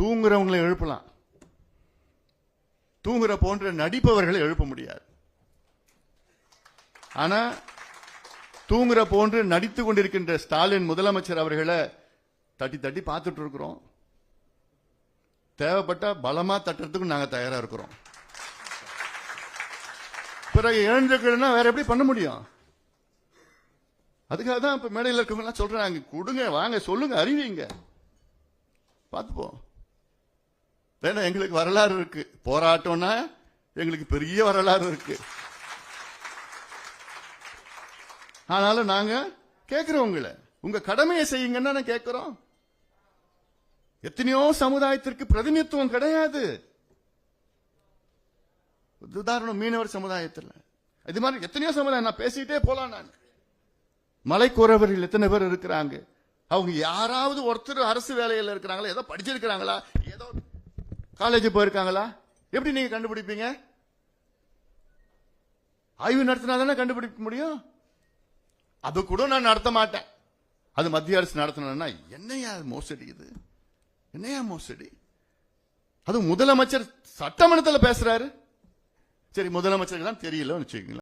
தூங்குறவங்களை எழுப்பலாம். தூங்குற போன்ற நடிப்பவர்களை எழுப்ப முடியாது. ஆனா தூங்குற போன்று நடித்து கொண்டிருக்கின்ற ஸ்டாலின் முதலமைச்சர் அவர்களை தட்டி தட்டி பார்த்துட்டு இருக்கிறோம். தேவைப்பட்ட பலமா தட்டுறதுக்கு நாங்க தயாரா இருக்கிறோம். பிறகு எழுந்திருக்கணும்னா வேற எப்படி பண்ண முடியும்? அதுக்காக தான் இப்ப மேடையில் இருக்கவங்க எல்லாம் சொல்றாங்க. கொடுங்க வாங்க சொல்லுங்க அறிவிங்க. பார்த்துப்போம். ஏன்னா எங்களுக்கு வரலாறு இருக்கு. போராட்டம்னா எங்களுக்கு பெரிய வரலாறு இருக்கு. ஆனாலும் நாங்க கேட்கிறோம் உங்களை. உங்க கடமையை செய்யுங்கன்னு கேட்கிறோம் எத்தனையோ சமுதாயத்திற்கு பிரதிநிதித்துவம் கிடையாது. உதாரணம் மீனவர் சமுதாயத்தில். இது மாதிரி எத்தனையோ சமுதாயம் நான் பேசிட்டே போலாம் நான். மலைக்குறவர்கள் எத்தனை பேர் இருக்கிறாங்க? அவங்க யாராவது ஒருத்தர் அரசு வேலையில் இருக்கிறாங்களா? ஏதோ படிச்சிருக்கிறாங்களா? ஏதோ காலேஜ் போயிருக்காங்களா? எப்படி நீங்க கண்டுபிடிப்பீங்க? ஆய்வு நடத்தினா தானே கண்டுபிடிக்க முடியும்? அது கூட நான் நடத்த மாட்டேன். அது மத்திய அரசு நடத்தணும்னா என்னையா மோசடி இது? என்னையா மோசடி? அது முதலமைச்சர் சட்டமன்றத்தில் பேசுறாரு. சரி முதலமைச்சருக்கு தான் தெரியல வச்சுக்கீங்களா